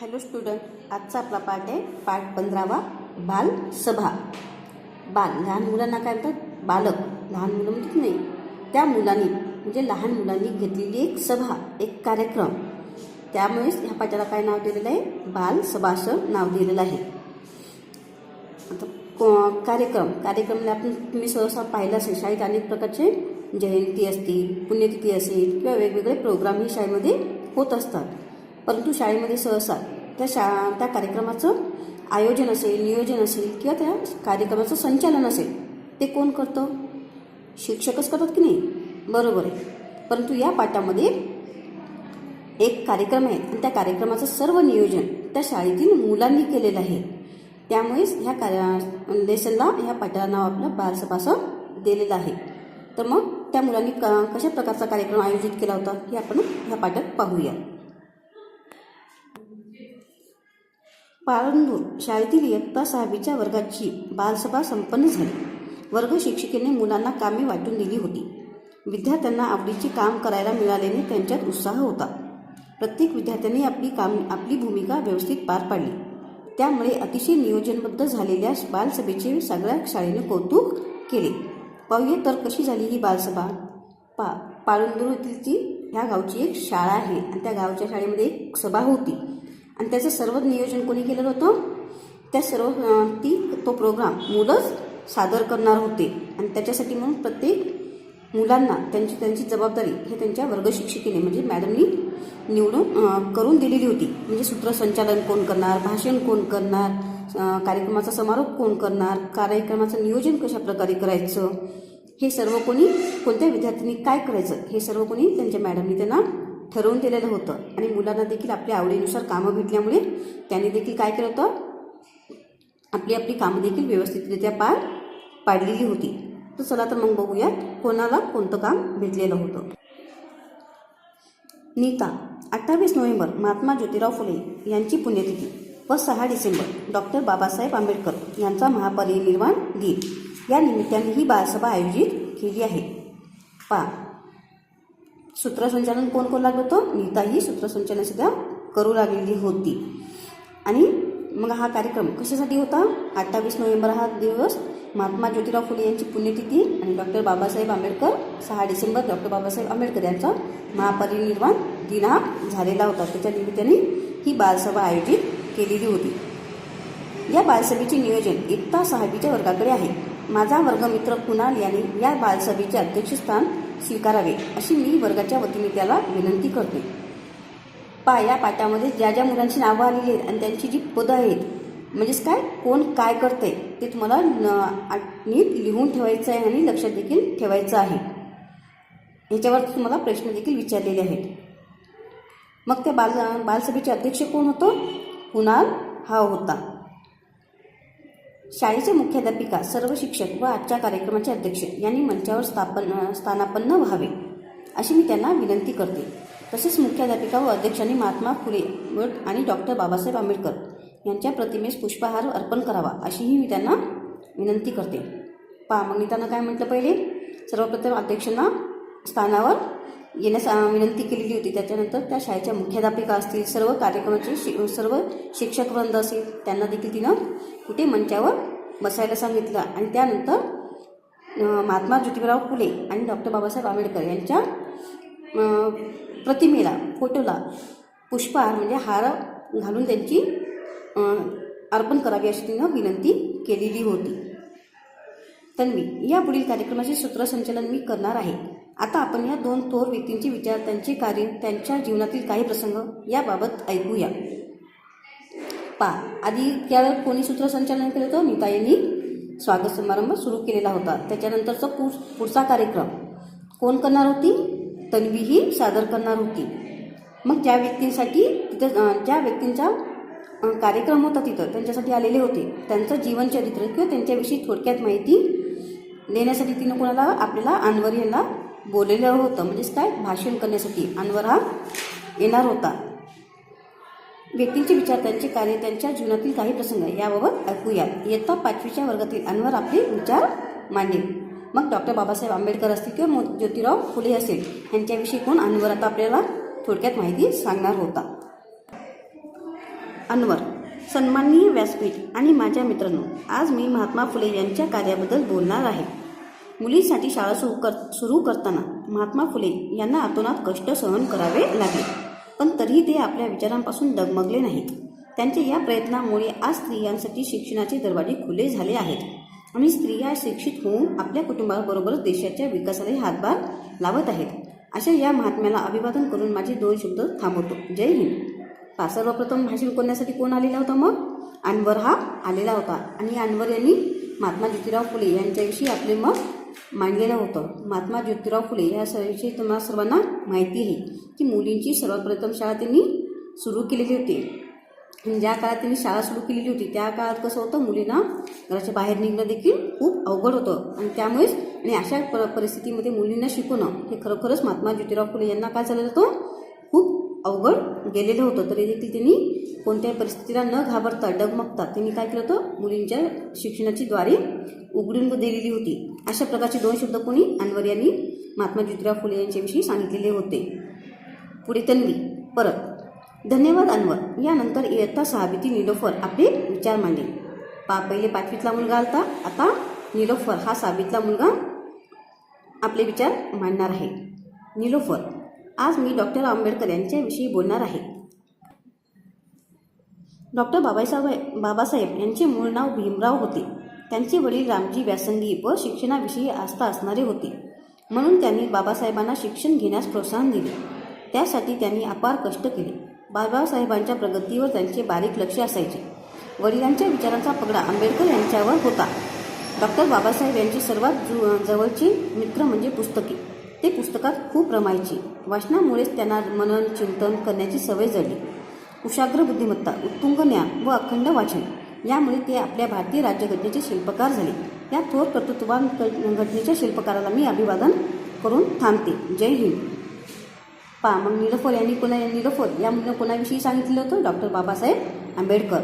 Hello student आजचा आपला पाठ आहे पाठ पंधरावा बाल सभा. बाल लहान मुलांना काय म्हणतात? बालक. लहान मुलं म्हणतात नाही? त्या मुलांनी म्हणजे लहान मुलांनी घेतलेली एक सभा एक कार्यक्रम. त्यामुळेच ह्या पाठाला काय नाव दिलेलं आहे? बाल सभा असं नाव दिलेलं आहे. आता को- कार्यक्रम. कार्यक्रमाला आपण तुम्ही सहसा पाहिलं असेल शाळेत अनेक प्रकारचे जयंती असतील पुण्यतिथी असेल किंवा वेगवेगळे प्रोग्राम ही शाळेमध्ये होत असतात. परंतु शाळेमध्ये सहसा त्या शा त्या कार्यक्रमाचं आयोजन असेल नियोजन असेल किंवा त्या कार्यक्रमाचं संचालन असेल ते कोण करतं? शिक्षकच करतात की नाही? बरोबर आहे. परंतु या पाठामध्ये एक कार्यक्रम आहे आणि त्या कार्यक्रमाचं सर्व नियोजन त्या शाळेतील मुलांनी केलेलं आहे. त्यामुळेच ह्या कार्य लेसनला ह्या पाठाला नाव आपलं बालसभा दिलेलं आहे. तर मग त्या मुलांनी क कशा प्रकारचा कार्यक्रम आयोजित केला होता हे आपण ह्या पाठात पाहूया. पाळंदूर शाळेतील इयत्ता सहावीच्या वर्गाची बालसभा संपन्न झाली. वर्ग शिक्षिकेने मुलांना कामे वाटून दिली होती. विद्यार्थ्यांना आवडीचे काम करायला मिळाल्याने त्यांच्यात उत्साह होता. प्रत्येक विद्यार्थ्याने आपली काम आपली भूमिका व्यवस्थित पार पाडली. त्यामुळे अतिशय नियोजनबद्ध झालेल्या बालसभेचे सगळ्या शाळेने कौतुक केले. पाहूया तर कशी झाली ही बालसभा? पा पाळंदूर येथीलची ह्या गावची एक शाळा आहे आणि त्या गावच्या शाळेमध्ये एक सभा होती. आणि त्याचं सर्व नियोजन कोणी केलेलं होतं? त्या सर्व ती तो प्रोग्राम मुलंच सादर करणार होते. आणि त्याच्यासाठी म्हणून प्रत्येक मुलांना त्यांची त्यांची जबाबदारी हे त्यांच्या वर्गशिक्षिकेने म्हणजे मॅडमनी निवडून करून दिलेली होती. म्हणजे सूत्रसंचालन कोण करणार भाषण कोण करणार कार्यक्रमाचा समारोप कोण करणार कार्यक्रमाचं नियोजन कशा प्रकारे करायचं हे सर्व कोणी कोणत्या विद्यार्थ्यांनी काय करायचं हे सर्व कोणी त्यांच्या मॅडमनी त्यांना ठरवून दिलेलं होतं. आणि मुलांना देखील आपल्या आवडीनुसार कामं भेटल्यामुळे त्यांनी देखील काय केलं होतं? आपली आपली कामं देखील व्यवस्थितरित्या पार पाडलेली होती. तर चला तर मग बघूयात कोणाला कोणतं काम भेटलेलं होतं. नीता अठ्ठावीस नोव्हेंबर महात्मा ज्योतिराव फुले यांची पुण्यतिथी. व सहा डिसेंबर डॉक्टर बाबासाहेब आंबेडकर यांचा महापरिनिर्वाण दिन. या निमित्ताने ही बालसभा आयोजित केली आहे. पा. सूत्रसंचालन कोण कोण लागलं होतं नीता ही सूत्रसंचालन सुद्धा करू लागलेली होती. आणि मग हा कार्यक्रम कशासाठी होता? अठ्ठावीस नोव्हेंबर हा दिवस महात्मा ज्योतिराव फुले यांची पुण्यतिथी आणि डॉक्टर बाबासाहेब आंबेडकर सहा डिसेंबर डॉक्टर बाबासाहेब आंबेडकर यांचा महापरिनिर्वाण दिन हा झालेला होता. त्याच्या निमित्ताने ही बालसभा आयोजित केलेली होती. या बालसभेचे नियोजन एकता सहावीच्या वर्गाकडे आहे. माझा वर्गमित्र कुणाल यांनी या बालसभेचे अध्यक्षस्थान स्वीकारावे अशी मी वर्गाच्या वतीने त्याला विनंती करते. पा या पाठामध्ये ज्या ज्या मुलांची नावं आलेली आहेत आणि त्यांची जी पदं आहेत म्हणजेच काय कोण काय करते ते तुम्हाला न नीट लिहून ठेवायचं आहे आणि लक्षात देखील ठेवायचं आहे. ह्याच्यावर तुम्हाला प्रश्न देखील विचारलेले आहेत. मग त्या बाल बालसभेचे अध्यक्ष कोण होतं? कुणाल हा होता. शाळेचे मुख्याध्यापिका सर्व शिक्षक व आजच्या कार्यक्रमाचे अध्यक्ष यांनी मंचावर स्थापन स्थानापन्न व्हावे अशी मी त्यांना विनंती करते. तसेच मुख्याध्यापिका व अध्यक्षांनी महात्मा फुले व आणि डॉक्टर बाबासाहेब आंबेडकर यांच्या प्रतिमेस पुष्पहार अर्पण करावा अशीही मी त्यांना विनंती करते. पहा मग मी त्यांना काय म्हटलं पहिले? सर्वप्रथम अध्यक्षांना स्थानावर येण्यास विनंती केलेली होती. त्याच्यानंतर त्या शाळेच्या मुख्याध्यापिका असतील सर्व कार्यक्रमाचे शि सर्व शिक्षकवृंद असतील असेल त्यांना देखील तिनं कुठे मंचावर बसायला सांगितलं. आणि त्यानंतर महात्मा ज्योतिराव फुले आणि डॉक्टर बाबासाहेब आंबेडकर यांच्या प्रतिमेला फोटोला पुष्पहार म्हणजे हार घालून त्यांची अर्पण करावी अशी तिनं विनंती केलेली होती. तन्वी या पुढील कार्यक्रमाचे सूत्रसंचलन मी करणार आहे. आता आपण या दोन थोर व्यक्तींचे विचार त्यांचे कार्य त्यांच्या जीवनातील काही प्रसंग याबाबत ऐकूया. पा. आधी त्या कोणी सूत्रसंचालन केलं होतं? नीता यांनी. स्वागत समारंभ सुरू केलेला होता. त्याच्यानंतरचा पुढ पुढचा कार्यक्रम. कोण करणार होती? तन्वी ही सादर करणार होती. मग ज्या व्यक्तींसाठी तिथं ज्या व्यक्तींचा कार्यक्रम होता तिथं त्यांच्यासाठी आलेले होते. त्यांचं जीवनचरित्र किंवा त्यांच्याविषयी थोडक्यात माहिती नेण्यासाठी तिनं कोणाला आपल्याला अनवर यांना बोललेलं होतं. म्हणजेच काय? भाषण करण्यासाठी. अनवर हा येणार होता. व्यक्तींचे विचार त्यांचे कार्य त्यांच्या जीवनातील काही प्रसंग याबाबत ऐकूयात. इयत्ता पाचवीच्या वर्गातील अनवर आपले विचार मांडेल. मग डॉक्टर बाबासाहेब आंबेडकर असतील किंवा मो- ज्योतिराव फुले असेल यांच्याविषयी कोण अनवर आता आपल्याला थोडक्यात माहिती सांगणार होता? अनवर. सन्माननीय व्यासपीठ आणि माझ्या मित्रांनो आज मी महात्मा फुले यांच्या कार्याबद्दल बोलणार आहे. मुलींसाठी शाळा सुरू कर सुरू करताना महात्मा फुले यांना आतोनात कष्ट सहन करावे लागले. पण तरीही ते आपल्या विचारांपासून डगमगले नाहीत. त्यांच्या या प्रयत्नामुळे आज स्त्रियांसाठी शिक्षणाचे दरवाजे खुले झाले आहेत आणि स्त्रिया शिक्षित होऊन आपल्या कुटुंबाबरोबरच देशाच्या विकासाला हातभार लावत आहेत. अशा या महात्म्याला अभिवादन करून माझे दोन शब्द थांबवतो. जय हिंद. पा सर्वप्रथम भाषण करण्यासाठी कोण आलेला होता मग? अनवर हा आलेला होता. आणि अनवर यांनी महात्मा ज्योतिराव फुले यांच्याविषयी आपले मत मांडलेलं होतं. महात्मा ज्योतिराव फुले या विषयी तुम्हाला सर्वांना माहिती आहे की मुलींची सर्वप्रथम शाळा त्यांनी सुरू केलेली होती. आणि ज्या काळात त्यांनी शाळा सुरू केलेली होती त्या काळात कसं होतं? मुलींना घराच्या बाहेर निघणं देखील खूप अवघड होतं. आणि त्यामुळेच आणि अशा प परिस्थितीमध्ये मुलींना शिकवणं हे खरोखरच महात्मा ज्योतिराव फुले यांना काय झालेलं होतं? अवघड गेलेलं होतं. तरी देखील त्यांनी कोणत्याही परिस्थितीला न घाबरता डगमगता त्यांनी काय केलं होतं? मुलींच्या शिक्षणाची द्वारे उघडून दिलेली होती. अशा प्रकारचे दोन शब्द कोणी? अनवर यांनी महात्मा ज्योतिराव फुले यांच्याविषयी सांगितलेले होते. पुढे तन्वी. परत. धन्यवाद अनवर. यानंतर इयत्ता सहावीती निलोफर आपले विचार मांडले पा पहिले पाचवीतला मुलगा आलता. आता निलोफर हा सहावीतला मुलगा आपले विचार मांडणार आहे. निलोफर. आज मी डॉक्टर आंबेडकर यांच्याविषयी बोलणार आहे. डॉक्टर बाबासाहेब बाबासाहेब यांचे मूळ नाव भीमराव होते. त्यांचे वडील रामजी व्यासंगी व शिक्षणाविषयी आस्था असणारे होते. म्हणून त्यांनी बाबासाहेबांना शिक्षण घेण्यास प्रोत्साहन दिले. त्यासाठी त्यांनी अपार कष्ट केले. बाबासाहेबांच्या प्रगतीवर त्यांचे बारीक लक्ष असायचे. वडिलांच्या विचारांचा पगडा आंबेडकर यांच्यावर होता. डॉक्टर बाबासाहेब यांचे सर्वात जु जवळचे मित्र म्हणजे पुस्तके. ते पुस्तकात खूप रमायचे. वाचनामुळेच त्यांना मनन चिंतन करण्याची सवय जडली. कुशाग्र बुद्धिमत्ता उत्तुंग ज्ञान व अखंड वाचन यामुळे ते आपल्या भारतीय राज्यघटनेचे शिल्पकार झाले. या थोर कर्तृत्ववान घटनेच्या शिल्पकाराला मी अभिवादन करून थांबते. जय हिंद. पा. मग निरफोल यांनी कोणा निरफोल या मुलं कोणाविषयी सांगितलं होतं? डॉक्टर बाबासाहेब आंबेडकर.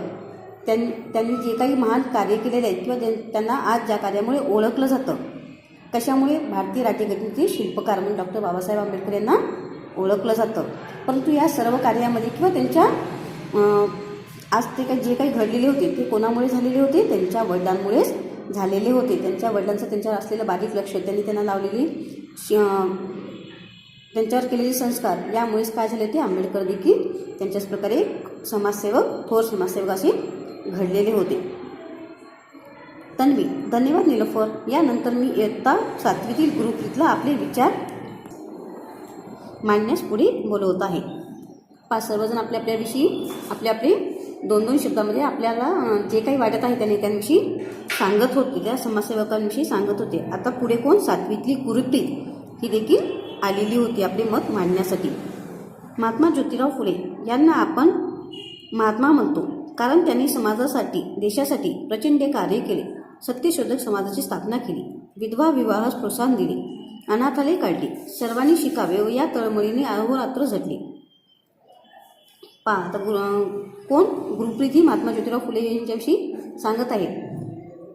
त्यांनी त्यांनी जे काही महान कार्य केलेले आहेत किंवा त्यांना आज ज्या कार्यामुळे ओळखलं जातं कशामुळे भारतीय राज्यघटनेचे शिल्पकार म्हणून डॉक्टर बाबासाहेब आंबेडकर यांना ओळखलं जातं? परंतु या सर्व कार्यामध्ये किंवा त्यांच्या आज ते काही जे काही घडलेले होते ते कोणामुळे झालेले होते? त्यांच्या वडिलांमुळेच झालेले होते. त्यांच्या वडिलांचं त्यांच्यावर असलेलं बारीक लक्ष त्यांनी त्यांना लावलेली श- त्यांच्यावर केलेले संस्कार यामुळेच काय झाले ते आंबेडकर देखील त्यांच्याच प्रकारे समाजसेवक थोर समाजसेवक असे घडलेले होते. तन्वी धन्यवाद निलोफर. यानंतर मी इयत्ता सातवीतील गुरुकृतला आपले विचार मांडण्यास पुढे बोलवत आहे. पाच सर्वजण आपल्या आपल्याविषयी आपले आपले दोन दोन शब्दामध्ये आपल्याला जे काही वाटत आहे त्यांनी त्यांविषयी सांगत होते त्या समाजसेवकांविषयी सांगत होते. आता पुढे कोण सातवीतली गुरुप्रीत ही देखील आलेली होती आपले मत मांडण्यासाठी? महात्मा ज्योतिराव फुले यांना आपण महात्मा म्हणतो. कारण त्यांनी समाजासाठी देशासाठी प्रचंड कार्य केले. सत्यशोधक समाजाची स्थापना केली. विधवा विवाहास प्रोत्साहन दिले. अनाथालय काढली. सर्वांनी शिकावे व या तळमळीने अहोरात्र झटले पा आता गु कोण? गुरुप्रीत महात्मा ज्योतिराव फुले यांच्याविषयी सांगत आहे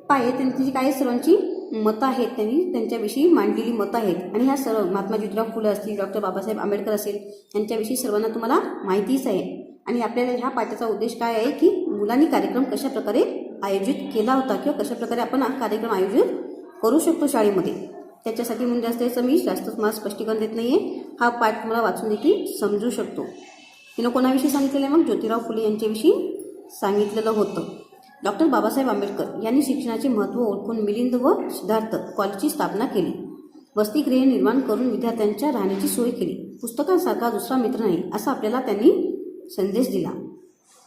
पाय त्यांची काय काही सर्वांची मतं आहेत त्यांनी त्यांच्याविषयी मांडलेली मतं आहेत. आणि ह्या सर्व महात्मा ज्योतिराव फुले असतील डॉक्टर बाबासाहेब आंबेडकर असेल यांच्याविषयी सर्वांना तुम्हाला माहितीच आहे. आणि आपल्याला ह्या पाठाचा उद्देश काय आहे की मुलांनी कार्यक्रम कशा प्रकारे आयोजित केला होता किंवा कशाप्रकारे आपण हा कार्यक्रम आयोजित करू शकतो शाळेमध्ये. त्याच्यासाठी म्हणजे जास्त याचं मी जास्त तुम्हाला स्पष्टीकरण देत नाही आहे हा पाठ तुम्हाला वाचून देखील समजू शकतो. तिनं कोणाविषयी सांगितलेलं आहे मग? ज्योतिराव फुले यांच्याविषयी सांगितलेलं होतं. डॉक्टर बाबासाहेब आंबेडकर यांनी शिक्षणाचे महत्त्व ओळखून मिलिंद व सिद्धार्थ कॉलेजची स्थापना केली. वसतिगृहे निर्माण करून विद्यार्थ्यांच्या राहण्याची सोय केली. पुस्तकांसारखा दुसरा मित्र नाही असा आपल्याला त्यांनी संदेश दिला.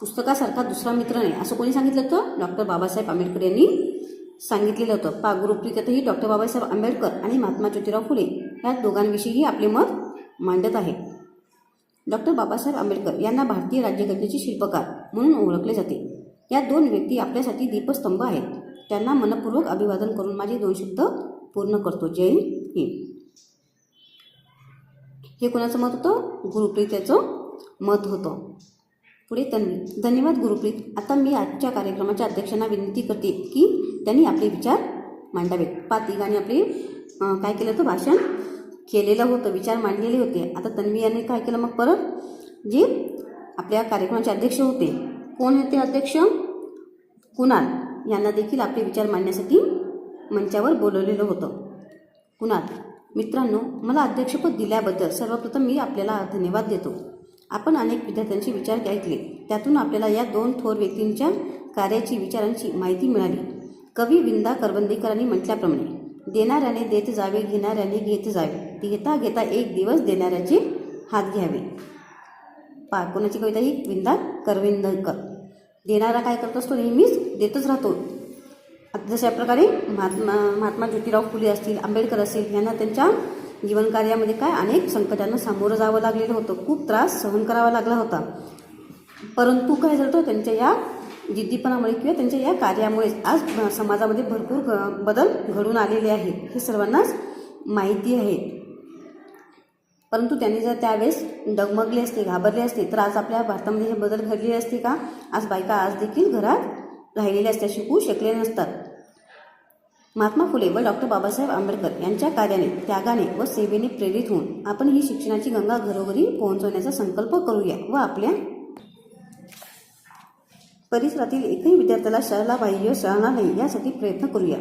पुस्तकासारखा दुसरा मित्र नाही. असं कोणी सांगितलं होतं? डॉक्टर बाबासाहेब आंबेडकर यांनी सांगितलेलं होतं. पा गुरुप्रीतही डॉक्टर बाबासाहेब आंबेडकर आणि महात्मा ज्योतिराव फुले या दोघांविषयीही आपले मत मांडत आहे. डॉक्टर बाबासाहेब आंबेडकर यांना भारतीय राज्यघटनेचे शिल्पकार म्हणून ओळखले जाते. या दोन व्यक्ती आपल्यासाठी दीपस्तंभ आहेत. त्यांना मनपूर्वक अभिवादन करून माझे दोन शब्द पूर्ण करतो. जय हिंद. हे कोणाचं मत होतं? गुरुप्रीत्याचं मत होतं. पुढे तन्वी धन्यवाद गुरुप्रीत. आता मी आजच्या कार्यक्रमाच्या अध्यक्षांना विनंती करते की त्यांनी आपले विचार मांडावेत. पाच तिघांनी आपले काय केलं होतं? भाषण केलेलं होतं विचार मांडलेले होते. आता तन्वी यांनी काय केलं? मग परत जे आपल्या कार्यक्रमाचे अध्यक्ष होते कोण होते अध्यक्ष? कुणाल यांना देखील आपले विचार मांडण्यासाठी मंचावर बोलवलेलं होतं. कुणाल मित्रांनो मला अध्यक्षपद दिल्याबद्दल सर्वप्रथम मी आपल्याला धन्यवाद देतो. आपण अनेक विद्यार्थ्यांचे विचार ऐकले. त्यातून आपल्याला या दोन थोर व्यक्तींच्या कार्याची विचारांची माहिती मिळाली. कवी विंदा करवंदीकरांनी म्हटल्याप्रमाणे देणाऱ्याने देत जावे घेणाऱ्याने घेत जावे. घेता घेता एक दिवस देणाऱ्याचे हात घ्यावे. पा कोणाची कविता ही? विंदा करविंदकर. देणारा काय करत असतो नेहमीच देतच राहतो. आता जशा प्रकारे महात्मा महात्मा ज्योतिराव फुले असतील आंबेडकर असतील यांना त्यांच्या जीवनकार्यामध्ये काय अनेक संकटांना सामोरं जावं लागलेलं होतं. खूप त्रास सहन करावा लागला होता. परंतु काय झालं त्यांच्या या जिद्दीपणामुळे किंवा त्यांच्या या कार्यामुळे आज समाजामध्ये भरपूर बदल घडून आलेले आहेत. हे सर्वांनाच माहिती आहे. परंतु त्यांनी जर त्यावेळेस डगमगले असते घाबरले असते तर आज आपल्या भारतामध्ये हे बदल घडले असते का? आज बायका आज देखील घरात राहिलेल्या असत्या शिकू शकले नसतात. महात्मा फुले व डॉक्टर बाबासाहेब आंबेडकर यांच्या कार्याने त्यागाने व सेवेने प्रेरित होऊन आपण ही शिक्षणाची गंगा घरोघरी पोहोचवण्याचा संकल्प करूया व आपल्या परिसरातील एकही विद्यार्थ्याला शाळा बाह्य शाळा नाही यासाठी प्रयत्न करूया.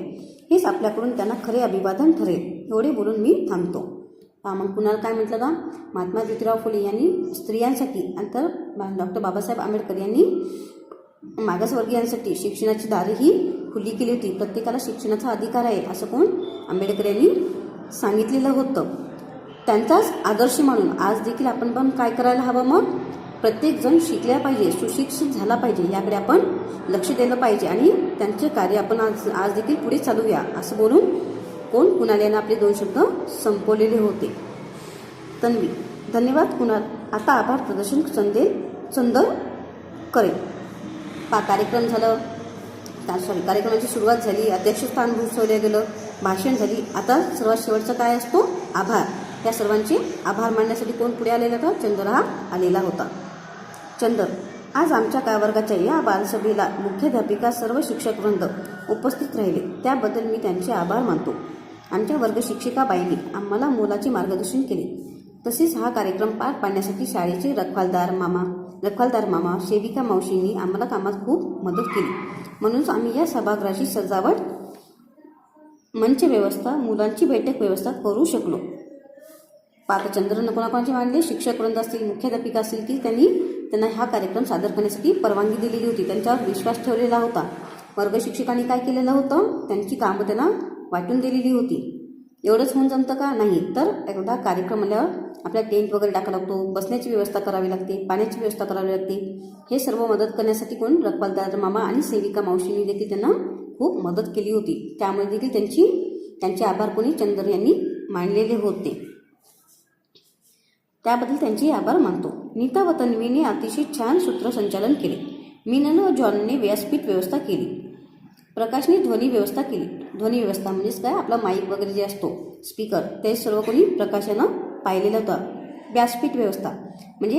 हेच आपल्याकडून त्यांना खरे अभिवादन ठरेल एवढे बोलून मी थांबतो. पहा मग कुणाला काय म्हटलं का महात्मा ज्योतिराव फुले यांनी स्त्रियांसाठी नंतर डॉक्टर बाबासाहेब आंबेडकर यांनी मागासवर्गीयांसाठी शिक्षणाची दारही खुली केली होती. प्रत्येकाला शिक्षणाचा अधिकार आहे असं कोण? आंबेडकर यांनी सांगितलेलं होतं. त्यांचाच आदर्श म्हणून आज देखील आपण पण काय करायला हवं मग? प्रत्येकजण शिकल्या पाहिजे सुशिक्षित झाला पाहिजे याकडे आपण लक्ष दिलं पाहिजे आणि त्यांचे कार्य आपण आज आज देखील पुढे चालूया असं बोलून कोण? कुणाल यांना आपले दोन शब्द संपवलेले होते. तन्वी धन्यवाद कुणाल. आता आभार प्रदर्शन चंदे चंद करेल पा कार्यक्रम झालं. का सॉरी कार्यक्रमाची सुरुवात झाली अध्यक्षस्थान भूषवलं गेलं भाषण झाली. आता सर्वात शेवटचा काय असतो? आभार. या सर्वांचे आभार मानण्यासाठी कोण पुढे आलेला होता? चंदर हा आलेला होता. चंदर आज आमच्या काय वर्गाच्या या बालसभेला मुख्याध्यापिका सर्व शिक्षक वृंद उपस्थित राहिले. त्याबद्दल मी त्यांचे आभार मानतो. आमच्या वर्ग शिक्षिका बाईंनी आम्हाला मोलाचे मार्गदर्शन केले. तसेच हा कार्यक्रम पार पाडण्यासाठी शाळेचे रखवालदार मामा रखवालदार मामा सेविका मावशींनी आम्हाला कामात खूप मदत केली. म्हणूनच आम्ही या सभागृहाची सजावट मंच व्यवस्था मुलांची बैठक व्यवस्था करू शकलो. पाकचंद्रनं कोणाकोणाचे मानले शिक्षक वृंद असतील मुख्याध्यापिका असतील की त्यांनी त्यांना हा कार्यक्रम सादर करण्यासाठी परवानगी दिलेली होती. त्यांच्यावर विश्वास ठेवलेला होता. वर्गशिक्षकांनी काय केलेलं होतं? त्यांची कामं त्यांना वाटून दिलेली होती. एवढंच होऊन जमतं का? नाही. तर एकदा कार्यक्रम आल्यावर आपल्या टेंट वगैरे टाकावा लागतो बसण्याची व्यवस्था करावी लागते पाण्याची व्यवस्था करावी लागते. हे सर्व मदत करण्यासाठी कोण? रखवालदार मामा आणि सेविका मावशींनी देखील त्यांना खूप मदत केली होती. त्यामुळे देखील त्यांची त्यांचे आभार कोणी? चंदर यांनी मानलेले होते. त्याबद्दल त्यांचे आभार मानतो. नीता व तन्वीने अतिशय छान सूत्रसंचालन केले. मीनन व जॉनने व्यासपीठ व्यवस्था केली. प्रकाशने ध्वनी व्यवस्था केली. ध्वनी व्यवस्था म्हणजेच काय? आपला माईक वगैरे जे असतो स्पीकर ते सर्व कोणी प्रकाशानं पाहिलेलं होतं. व्यासपीठ व्यवस्था. म्हणजे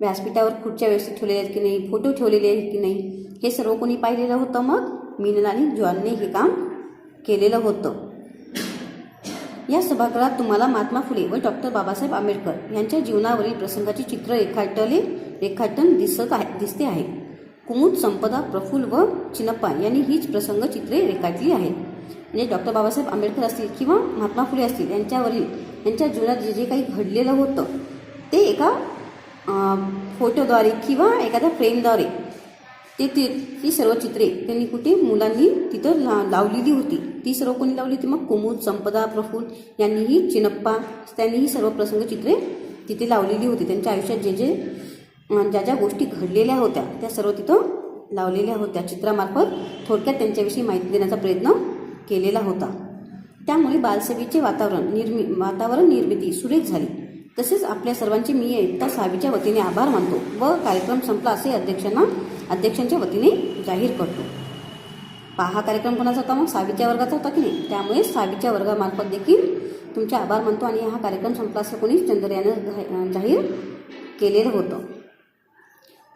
व्यासपीठावर खुर्च्या व्यवस्थित ठेवलेल्या आहेत की नाही फोटो ठेवलेले आहेत की नाही हे सर्व कोणी पाहिलेलं होतं मग? मीनल आणि जॉनने हे काम केलेलं होतं. या सभागृहात तुम्हाला महात्मा फुले व डॉक्टर बाबासाहेब आंबेडकर यांच्या जीवनावरील प्रसंगाची चित्र रेखाटले रेखाटन दिसत आहे दिसते आहे. कुमुद संपदा प्रफुल्ल व चिनप्पा यांनी हीच प्रसंग चित्रे रेखाटली आहेत. म्हणजे डॉक्टर बाबासाहेब आंबेडकर असतील किंवा महात्मा फुले असतील यांच्यावरील यांच्या जीवनात जे जे काही घडलेलं होतं ते एका फोटोद्वारे किंवा एखाद्या फ्रेमद्वारे ते ती ती सर्व चित्रे त्यांनी कुठे मुलांनी तिथं ला लावलेली होती. ती सर्व कोणी लावली होती? मग कुमुद संपदा प्रफुल्ल यांनीही चिनप्पा त्यांनीही सर्व प्रसंग चित्रे तिथे लावलेली होती. त्यांच्या आयुष्यात जे जे ज्या ज्या गोष्टी घडलेल्या होत्या त्या सर्व तिथं लावलेल्या होत्या. चित्रामार्फत थोडक्यात त्यांच्याविषयी माहिती देण्याचा प्रयत्न केलेला होता. त्यामुळे बालसभेचे वातावरण निर्मि वातावरण निर्मिती सुरेख झाली. तसेच आपल्या सर्वांचे मी एकता सहावीच्या वतीने आभार मानतो व कार्यक्रम संपला असे अध्यक्षांना अध्यक्षांच्या वतीने जाहीर करतो. पा हा कार्यक्रम कोणाचा होता मग? सहावीच्या वर्गाचा होता की नाही? त्यामुळे सहावीच्या वर्गामार्फत देखील तुमचे आभार मानतो आणि हा कार्यक्रम संपला असं कोणी चंद्र यानं जाहीर केलेलं होतं.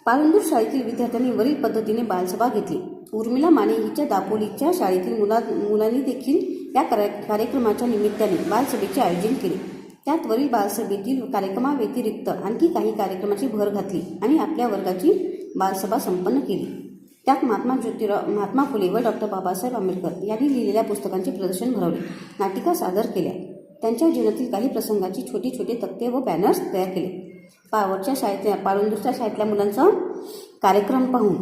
पारंदूर शाळेतील विद्यार्थ्यांनी वरील पद्धतीने बालसभा घेतली. उर्मिला माने हिच्या दापोलीच्या शाळेतील मुला मुलांनी देखील या कार्य कार्यक्रमाच्या निमित्ताने बालसभेचे आयोजन केले. त्यात वरील बालसभेतील कार्यक्रमाव्यतिरिक्त आणखी काही कार्यक्रमाची भर घातली आणि आपल्या वर्गाची बालसभा संपन्न केली. त्यात महात्मा ज्योतिराव महात्मा फुले व डॉक्टर बाबासाहेब आंबेडकर यांनी लिहिलेल्या पुस्तकांचे प्रदर्शन भरवले नाटिका सादर केल्या. त्यांच्या जीवनातील काही प्रसंगाची छोटे छोटे तक्ते व बॅनर्स तयार केले. पावरच्या शाळेतल्या पारुंदुसच्या शाळेतल्या मुलांचा कार्यक्रम पाहून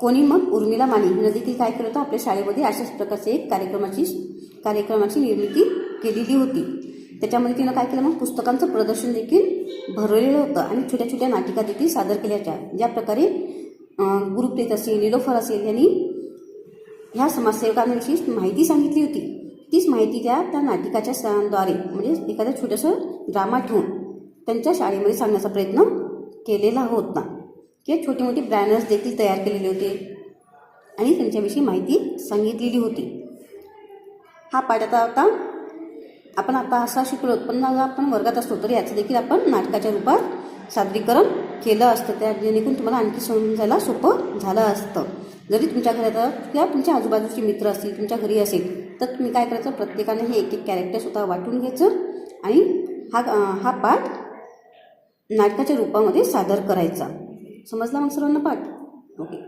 कोणी मग उर्मिला माने हिनं देखील काय केलं होतं? आपल्या शाळेमध्ये अशाच प्रकारचे एक कार्यक्रमाची कार्यक्रमाची निर्मिती केलेली होती. त्याच्यामध्ये तिनं काय केलं मग? पुस्तकांचं प्रदर्शन देखील भरवलेलं होतं आणि छोट्या छोट्या नाटिका देखील सादर केल्याच्या ज्या प्रकारे गुरुप्रेत गुरुप्रीत असेल निलोफर असेल यांनी ह्या समाजसेवकांविषयी माहिती सांगितली होती. तीच माहिती त्या त्या नाटिकाच्या सणांद्वारे द्वारे म्हणजे एखादं छोटंसं ड्रामा ठेवून त्यांच्या शाळेमध्ये सांगण्याचा प्रयत्न केलेला होता किंवा छोटी मोठी ब्रॅनर्स देखील तयार केलेले होते. आणि त्यांच्याविषयी माहिती सांगितलेली होती. हा पाठ आता आता आपण आता असा शिकलो. पण आपण वर्गात असतो तर याचं देखील आपण नाटकाच्या रूपात सादरीकरण केलं असतं. त्या जेणेकरून तुम्हाला आणखी समजायला सोपं झालं असतं. जरी तुमच्या घरात किंवा तुमच्या आजूबाजूचे मित्र असतील तुमच्या घरी असेल तर तुम्ही काय करायचं? प्रत्येकाने हे एक एक कॅरेक्टर स्वतः वाटून घ्यायचं. आणि हा हा पाठ नाटकाच्या रूपामध्ये सादर करायचा. समजला मग सर्वांना पाठ? ओके